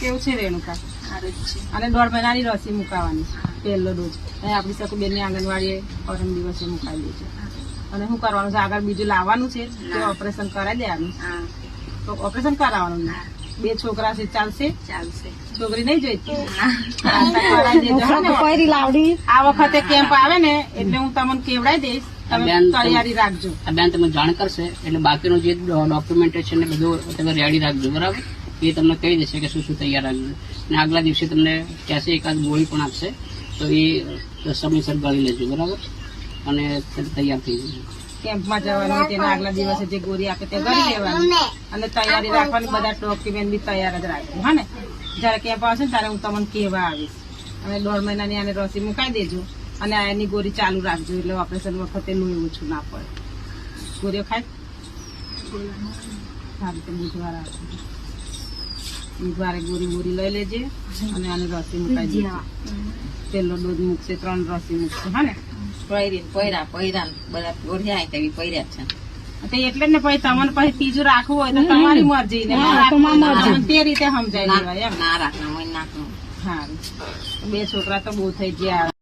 કેવું છે રેણુકા છે. અને દોઢ મહિનાની રસી મુકાવાની પહેલો ડોઝ. અને આપણી સકુબેનની આંગણવાડીએ પરમ દિવસે મુકાવી દેજો અને શું કરવાનું છે? આગળ બીજું લાવવાનું છે તો ઓપરેશન કરાવી દેવાનું? હા. તો ઓપરેશન કરાવવાનું ને? બે છોકરા છે ચાલશે? ચાલશે. છોકરી નહીં જોઈતી? આ વખતે કેમ્પ આવે ને એટલે હું તમને કેવડાવી દઈશ. બેન, તમે- તૈયારી રાખજો. આ બેન તમે જાણ કરશે એટલે બાકીનું જે ડોક્યુમેન્ટેશન ને બધું તમે રેડી રાખજો બરાબર? એ તમને કહી દેશે કે શું શું તૈયાર રાખજો અને આગલા દિવસે તમને કહેશે એકાદ ગોળી પણ આપશે, તો એ સમયસર ગળી લેજો, બરાબર? અને તૈયાર થઈ જજો. કેમ્પમાં જવાનું તેના આગલા દિવસે જે ગોળી આપે તે કરી લેવાની. અને તૈયારી રાખવાની બધા ડોક્યુમેન્ટ બી તૈયાર જ રાખજો, હા ને? જ્યારે કેમ્પ આવશે ને ત્યારે હું તમને કહેવા આવીશ. અને દોઢ મહિનાની આને રસી મુકાઈ દેજો અને આ એની ગોળી ચાલુ રાખજો, એટલે ઓપરેશન વખતે લોહી ઓછું ના પડે. ગોળીઓ ખાય? સારું, તો બુધવાર આવશે બુધવારે ગોરી ગોરી લઈ લેજે અને આને રસી મુકાઈ દેજે પેલો દૂધ મૂકશે ત્રણ રસી મૂકશે હા ને? પૈરી પૈરા પૈરા ને બધા ઓઢ્યા તેવી પૈર્યા છે. એટલે જ ને પછી તમને પછી ત્રીજું રાખવું હોય તો તમારી મરજી ને ના રાખવું તો રીતે સમજાય ના રાખવું હોય નાખવું સારું બે છોકરા તો બહુ થઈ ગયા.